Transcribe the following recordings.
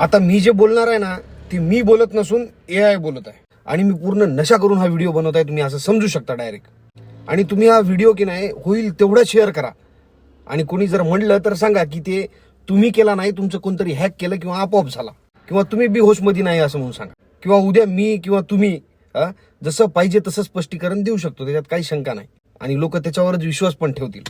आता मी जे बोलणार आहे ना ते मी बोलत नसून ए आय बोलत आहे. आणि मी पूर्ण नशा करून हा व्हिडिओ बनवत आहे तुम्ही असं समजू शकता डायरेक्ट आणि तुम्ही हा व्हिडिओ की नाही होईल तेवढं शेअर करा. आणि कोणी जर म्हणलं तर सांगा की ते तुम्ही केला नाही तुमचं कोणतरी हॅक केलं किंवा आपोआप झाला. किंवा तुम्ही बी होशमध्ये नाही असं म्हणून सांगा. किंवा उद्या मी किंवा तुम्ही जसं पाहिजे तसं स्पष्टीकरण देऊ शकतो त्याच्यात काही शंका नाही. आणि लोक त्याच्यावरच विश्वास पण ठेवतील.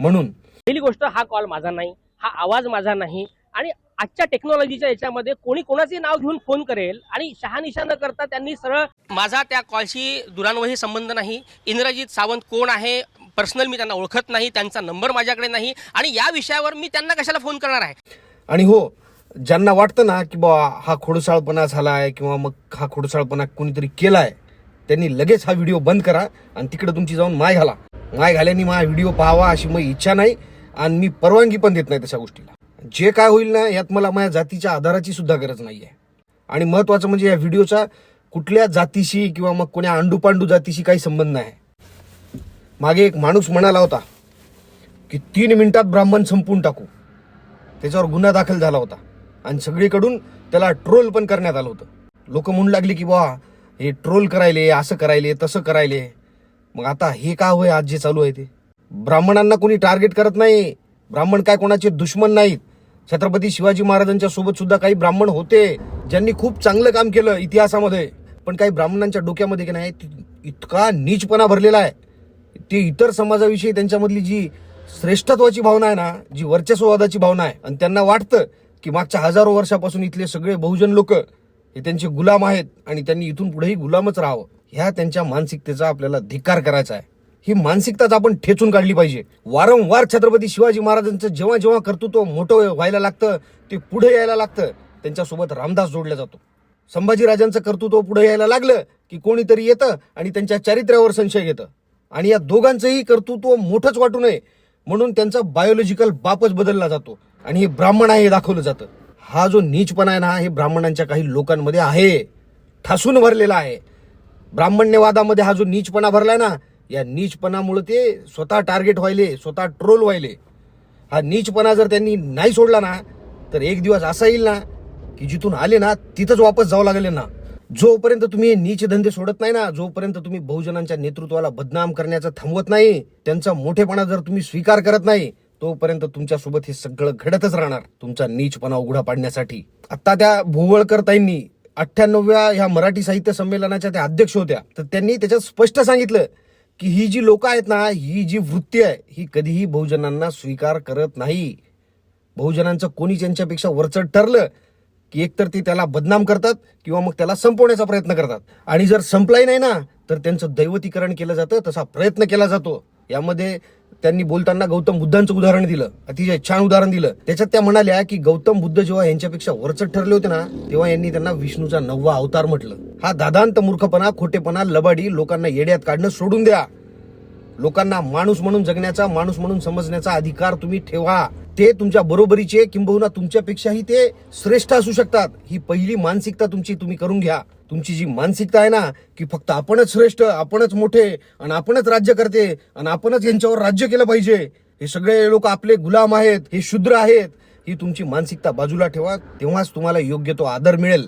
म्हणून पहिली गोष्ट हा कॉल माझा नाही हा आवाज माझा नाही. आणि आजच्या टेक्नॉलॉजीच्या याच्यामध्ये कोणी कोणाचे नाव घेऊन फोन करेल आणि शहानिशा न करता त्यांनी सरळ माझा त्या कॉलशी दुरान्वयी संबंध नाही. इंद्रजित सावंत कोण आहे? पर्सनल मी त्यांना ओळखत नाही. त्यांचा नंबर माझ्याकडे नाही. आणि या विषयावर मी त्यांना कशाला फोन करणार आहे? आणि हो ज्यांना वाटतं ना की बा हा खोडसाळपणा झालाय किंवा मग हा खोडसाळपणा कोणीतरी केलाय त्यांनी लगेच हा व्हिडिओ बंद करा आणि तिकडे तुमची जाऊन माय घाला. माय घाल्याने माझा व्हिडिओ पाहावा अशी मग इच्छा नाही आणि मी परवानगी पण देत नाही तशा गोष्टीला. जे काय होईल ना यात मला माझ्या जातीच्या आधाराची सुद्धा गरज आहे आणि महत्वाचं म्हणजे या व्हिडिओचा कुठल्या जातीशी किंवा मग कोण्या अंडूपांडू जातीशी काही संबंध नाही. मागे एक माणूस म्हणाला होता की तीन मिनिटात ब्राह्मण संपून टाकू. त्याच्यावर गुन्हा दाखल झाला होता. आणि सगळीकडून त्याला ट्रोल पण करण्यात आलं होतं. लोक म्हणू लागली की बा हे ट्रोल करायले असं करायले तसं करायले. मग आता हे का होय आज जे चालू आहे ते? ब्राह्मणांना कोणी टार्गेट करत नाही. ब्राह्मण काय कोणाचे दुश्मन नाहीत. छत्रपती शिवाजी महाराजांच्या सोबत सुद्धा काही ब्राह्मण होते ज्यांनी खूप चांगलं काम केलं इतिहासामध्ये. पण काही ब्राह्मणांच्या डोक्यामध्ये की नाही इतका नीचपणा भरलेला आहे. ते इतर समाजाविषयी त्यांच्यामधली जी श्रेष्ठत्वाची भावना आहे ना जी वर्चस्ववादाची भावना आहे आणि त्यांना वाटतं की मागच्या हजारो वर्षापासून इथले सगळे बहुजन लोक हे त्यांचे गुलाम आहेत आणि त्यांनी इथून पुढेही गुलामच राहावं. ह्या त्यांच्या मानसिकतेचा आपल्याला धिक्कार करायचा आहे. ही मानसिकताच आपण ठेचून काढली पाहिजे. वारंवार छत्रपती शिवाजी महाराजांचं जेव्हा जेव्हा कर्तृत्व मोठं व्हायला लागतं ते पुढे यायला लागतं. त्यांच्यासोबत रामदास जोडला जातो. संभाजीराजांचं कर्तृत्व पुढे यायला लागलं की कोणीतरी येतं आणि त्यांच्या चारित्र्यावर संशय घेतं. आणि या दोघांचंही कर्तृत्व मोठंच वाटू नये म्हणून त्यांचा बायोलॉजिकल बापच बदलला जातो आणि हे ब्राह्मण आहे हे दाखवलं जातं. हा जो नीचपणा आहे ना हे ब्राह्मणांच्या काही लोकांमध्ये आहे. ठासून भरलेला आहे. ब्राह्मण्यवादामध्ये हा जो नीचपणा भरलाय ना या नीचपणामुळे ते स्वतः टार्गेट व्हायले स्वतः ट्रोल व्हायले. हा नीचपणा जर त्यांनी नाही सोडला ना तर एक दिवस असा येईल ना की जिथून आले ना तिथंच वापस जावं लागले ना जोपर्यंत तुम्ही नीच धंदे सोडत नाही ना जोपर्यंत तुम्ही बहुजनांच्या नेतृत्वाला बदनाम करण्याचं थांबवत नाही त्यांचा मोठेपणा जर तुम्ही स्वीकार करत नाही तोपर्यंत तुमच्यासोबत हे सगळं घडतच राहणार तुमचा नीचपणा उघडा पाडण्यासाठी. आता त्या भोवळकर ताईंनी अठ्ठ्याण्णव्या ह्या मराठी साहित्य संमेलनाच्या त्या अध्यक्ष होत्या. तर त्यांनी त्याच्यात स्पष्ट सांगितलं की ही जी लोक आहेत ना ही जी वृत्ती आहे ही कधीही बहुजनांना स्वीकार करत नाही. बहुजनांचं कोणी त्यांच्यापेक्षा वरचढ ठरलं की एकतर ते त्याला बदनाम करतात किंवा मग त्याला संपवण्याचा प्रयत्न करतात. आणि जर संपलाही नाही ना तर त्यांचं दैवतीकरण केलं जातं तसा प्रयत्न केला जातो. यामध्ये त्यांनी बोलताना गौतम बुद्धांचं उदाहरण दिलं. अतिशय छान उदाहरण दिलं. त्याच्यात त्या म्हणाल्या की गौतम बुद्ध जेव्हा यांच्यापेक्षा वरचढ ठरले होते ना तेव्हा यांनी त्यांना विष्णूचा नववा अवतार म्हटलं. हा दादांत मूर्खपणा खोटेपणा लबाडी लोकांना येड्यात काढणं सोडून द्या. लोकांना माणूस म्हणून जगण्याचा माणूस म्हणून समजण्याचा अधिकार तुम्ही ठेवा. ते तुमच्या बरोबरीचे किंबहुना तुमच्यापेक्षाही ते श्रेष्ठ असू शकतात. ही पहिली मानसिकता तुमची तुम्ही करून घ्या. तुमची जी मानसिकता आहे ना की फक्त आपणच श्रेष्ठ आपणच मोठे आणि आपणच राज्य करते आणि आपणच यांच्यावर राज्य केलं पाहिजे हे सगळे लोक आपले गुलाम आहेत हे शूद्र आहेत ही तुमची मानसिकता बाजूला ठेवा तेव्हाच तुम्हाला योग्य तो आदर मिळेल.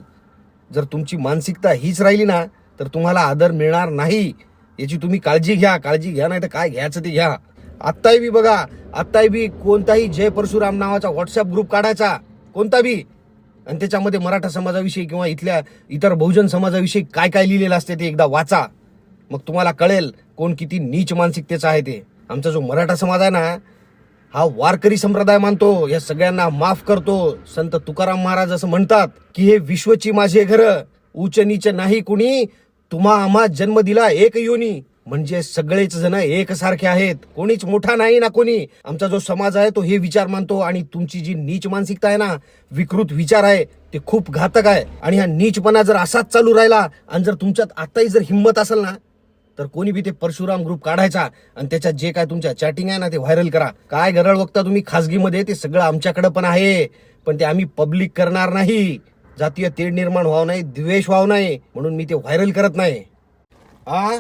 जर तुमची मानसिकता हीच राहिली ना तर तुम्हाला आदर मिळणार नाही. याची तुम्ही काळजी घ्या काळजी घ्या नाही तर काय घ्यायचं ते घ्या. आत्ताही बी बघा आत्ताही बी कोणताही जय परशुराम नावाचा व्हॉट्सअप ग्रुप काढायचा. कोणता बी? आणि त्याच्यामध्ये मराठा समाजाविषयी किंवा इथल्या इतर बहुजन समाजाविषयी काय काय लिहिलेलं असते ते एकदा वाचा. मग तुम्हाला कळेल कोण किती नीच मानसिकतेचा आहे ते. आमचा जो मराठा समाज आहे ना हा वारकरी संप्रदाय मानतो या सगळ्यांना माफ करतो. संत तुकाराम महाराज असं म्हणतात की हे विश्वची माझे घर उच नीच नाही कुणी तुम्हा आम्हा जन्म दिला एक योनी. म्हणजे सगळेच जण एकसारखे आहेत. कोणीच मोठा नाही ना कोणी. आमचा जो समाज आहे तो हे विचार मानतो आणि तुमची जी नीच मानसिकता आहे ना विकृत विचार आहे ते खूप घातक आहे. आणि हा नीचपणा जर असाच चालू राहिला आणि जर तुमच्यात आताही जर हिंमत असेल ना तर कोणी बी ते परशुराम ग्रुप काढायचा आणि त्याच्यात जे काय तुमच्या चॅटिंग आहे ना ते व्हायरल करा. काय गरळ बघता तुम्ही खासगीमध्ये ते सगळं आमच्याकडे पण आहे. पण ते आम्ही पब्लिक करणार नाही. जातीय तेढ निर्माण व्हावं नाही द्वेष व्हावं नाही म्हणून मी ते व्हायरल करत नाही. आ?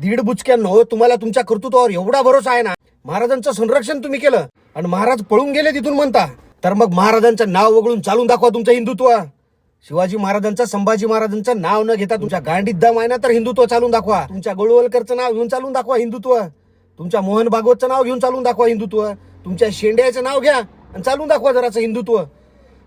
दीड बुचक्यांनो तुम्हाला तुमच्या कर्तृत्वावर एवढा भरोसा आहे ना? महाराजांचं संरक्षण तुम्ही केलं आणि महाराज पळून गेले तिथून म्हणता. तर मग महाराजांचं नाव वगळून चालून दाखवा तुमचं हिंदुत्व. शिवाजी महाराजांचं संभाजी महाराजांचं नाव न घेता तुमच्या गांडीत दम आहे ना तर हिंदुत्व चालून दाखवा. तुमच्या गोळवलकरचं नाव घेऊन चालून दाखवा हिंदुत्व. तुमच्या मोहन भागवतचं नाव घेऊन चालून दाखवा हिंदुत्व. तुमच्या शेंड्याचं नाव घ्या आणि चालून दाखवा जराचं हिंदुत्व.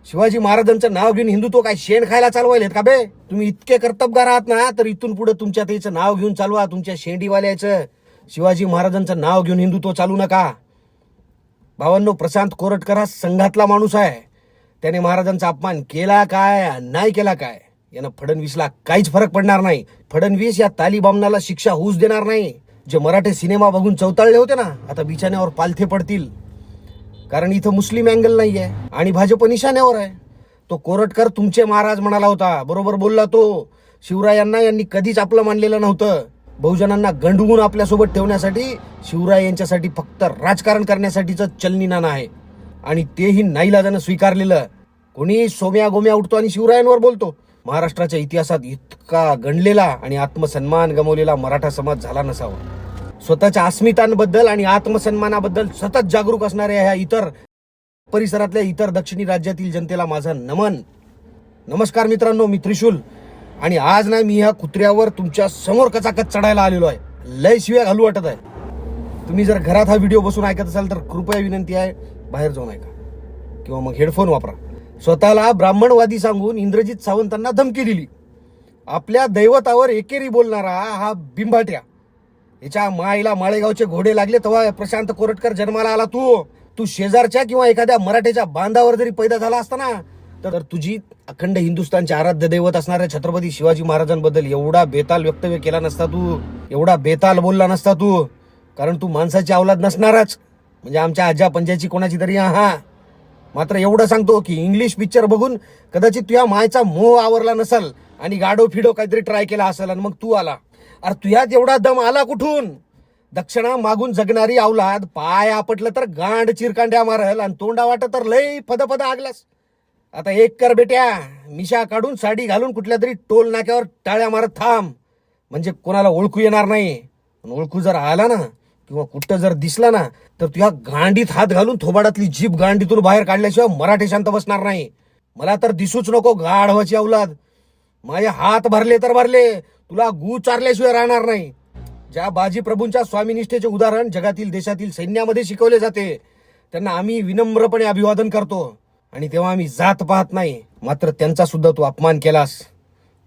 शिवाजी महाराजांचं नाव घेऊन हिंदुत्व काय शेण खायला चालवायलेत का बे? तुम्ही इतके कर्तबगार आहात ना तर इथून पुढे तुमच्या त्याचं नाव घेऊन चालवा तुमच्या शेंडीवाल्याचं. शिवाजी महाराजांचं नाव घेऊन हिंदुत्व चालू नका. भावांनो प्रशांत कोरटकर हा संघातला माणूस आहे. त्याने महाराजांचा अपमान केला काय नाही केला काय? यानं फडणवीसला काहीच फरक पडणार नाही. फडणवीस या तालिबामनाला शिक्षा होऊच देणार नाही. जे मराठी सिनेमा बघून चौताळले होते ना आता बिछाण्यावर पालथे पडतील. कारण इथं मुस्लिम अँगल नाही आहे आणि भाजप निशाण्यावर आहे. तो कोरटकर तुमचे महाराज म्हणाला होता. बरोबर बोलला तो. शिवरायांना यांनी कधीच आपलं मानलेलं नव्हतं. बहुजनांना गंडवून आपल्यासोबत ठेवण्यासाठी शिवराय यांच्यासाठी फक्त राजकारण करण्यासाठीच चलनी आहे. आणि तेही नाईलाजानं स्वीकारलेलं. कोणी सोम्या गोम्या उठतो आणि शिवरायांवर बोलतो? महाराष्ट्राच्या इतिहासात इतका गणलेला आणि आत्मसन्मान गमवलेला मराठा समाज झाला नसावा. स्वतःच्या अस्मितांबद्दल आणि आत्मसन्मानाबद्दल सतत जागरूक असणाऱ्या ह्या इतर परिसरातल्या इतर दक्षिणी राज्यातील जनतेला माझं नमन. नमस्कार मित्रांनो मी त्रिशूल. आणि आज ना मी ह्या कुत्र्यावर तुमच्यासमोर कचाकच चढायला आलेलो आहे. लय शिव्या घालू वाटत आहे. तुम्ही जर घरात हा व्हिडिओ बसून ऐकत असाल तर कृपया विनंती आहे बाहेर जाऊन ऐका. किंवा मग हेडफोन वापरा. स्वतःला ब्राह्मणवादी सांगून इंद्रजित सावंतांना धमकी दिली. आपल्या दैवतावर एकेरी बोलणारा हा बिंबाट्या. याच्या माईला माळेगावचे घोडे लागले तेव्हा प्रशांत कोरटकर जन्माला आला तू. तू शेजारच्या किंवा एखाद्या मराठ्याच्या बांधावर जरी पैदा झाला असता ना तर तुझी अखंड हिंदुस्थानचे आराध्य दैवत असणाऱ्या छत्रपती शिवाजी महाराजांबद्दल एवढा बेताल वक्तव्य केला नसता तू. एवढा बेताल बोलला नसता तू. कारण तू माणसाची अवलाद नसणारच. म्हणजे आमच्या आजा पंजाची कोणाची तरी हा मात्र एवढं सांगतो की इंग्लिश पिक्चर बघून कदाचित तुझ्या मायचा मोह आवरला नसल आणि गाडो फिडो काहीतरी ट्राय केला असेल आणि मग तू आला. अरे तुझ्यात एवढा दम आला कुठून? दक्षिणा मागून जगणारी अवलाद पाय आपटलं तर गांड चिरकांड्या मारल आणि तोंडा वाटत तर लय फद फद आगलास. आता एक कर बेट्या मिशा काढून साडी घालून कुठल्या तरी टोल नाक्यावर टाळ्या मारत थांब. म्हणजे कोणाला ओळखू येणार नाही. पण ओळखू जर आला ना किंवा कुठं जर दिसला ना तर तुझ्या गांडीत हात घालून थोबाडातली जीप गांडीतून बाहेर काढल्याशिवाय मराठी शांत बसणार नाही. मला तर दिसूच नको गाढवाची अवलाद माझे हात भरले तर भरले तुला गु चारल्याशिवाय राहणार नाही. ज्या बाजी प्रभूंच्या स्वामीनिष्ठेचे उदाहरण जगातील देशातील सैन्यामध्ये शिकवले जाते त्यांना आम्ही विनम्रपणे अभिवादन करतो. आणि तेव्हा आम्ही जात पाहत नाही. मात्र त्यांचा सुद्धा तू अपमान केलास.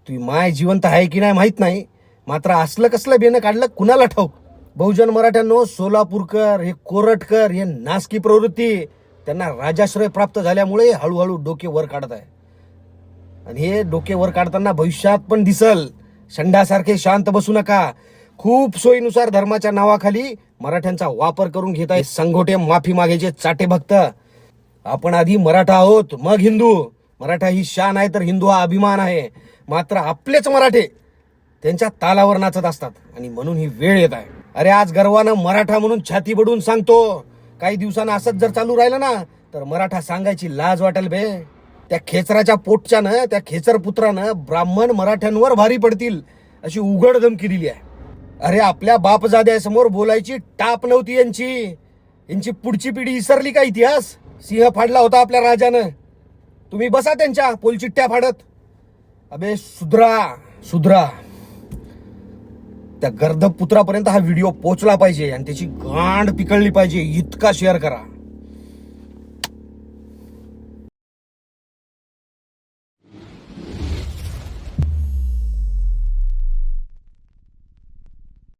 तू माय जिवंत आहे की नाही माहीत नाही. मात्र असलं कसलं बेनं काढलं कुणाला ठाऊक? बहुजन मराठ्यांनो सोलापूरकर हे कोरटकर हे नासकी प्रवृत्ती त्यांना राजाश्रय प्राप्त झाल्यामुळे हळूहळू डोके वर काढत आहे. आणि हे डोके वर काढताना भविष्यात पण दिसल. संडासारखे शांत बसू नका. खूप सोयीनुसार धर्माच्या नावाखाली मराठ्यांचा वापर करून घेत आहे संघोटे माफी मागायचे चाटे भक्त. आपण आधी मराठा आहोत मग हिंदू. मराठा ही शान आहे तर हिंदू हा अभिमान आहे. मात्र आपलेच मराठे त्यांच्या तालावर नाचत असतात आणि म्हणून ही वेळ येत आहे. अरे आज गर्वानं मराठा म्हणून छाती बडून सांगतो. काही दिवसानं असंच जर चालू राहिलं ना तर मराठा सांगायची लाज वाटेल बे. त्या खेचराच्या पोटच्यानं त्या खेचर पुत्रानं ब्राह्मण मराठ्यांवर भारी पडतील अशी उघड धमकी दिली आहे. अरे आपल्या बापजाद्यासमोर बोलायची टाप नव्हती यांची. यांची पुढची पिढी विसरली का इतिहास? सिंह फाडला होता आपल्या राजानं. तुम्ही बसा त्यांच्या पोलचिट्ट्या फाडत. अबे सुधरा सुधरा. त्या गर्दप पुत्रापर्यंत हा व्हिडिओ पोचला पाहिजे आणि त्याची गांड पिकळली पाहिजे इतका शेअर करा.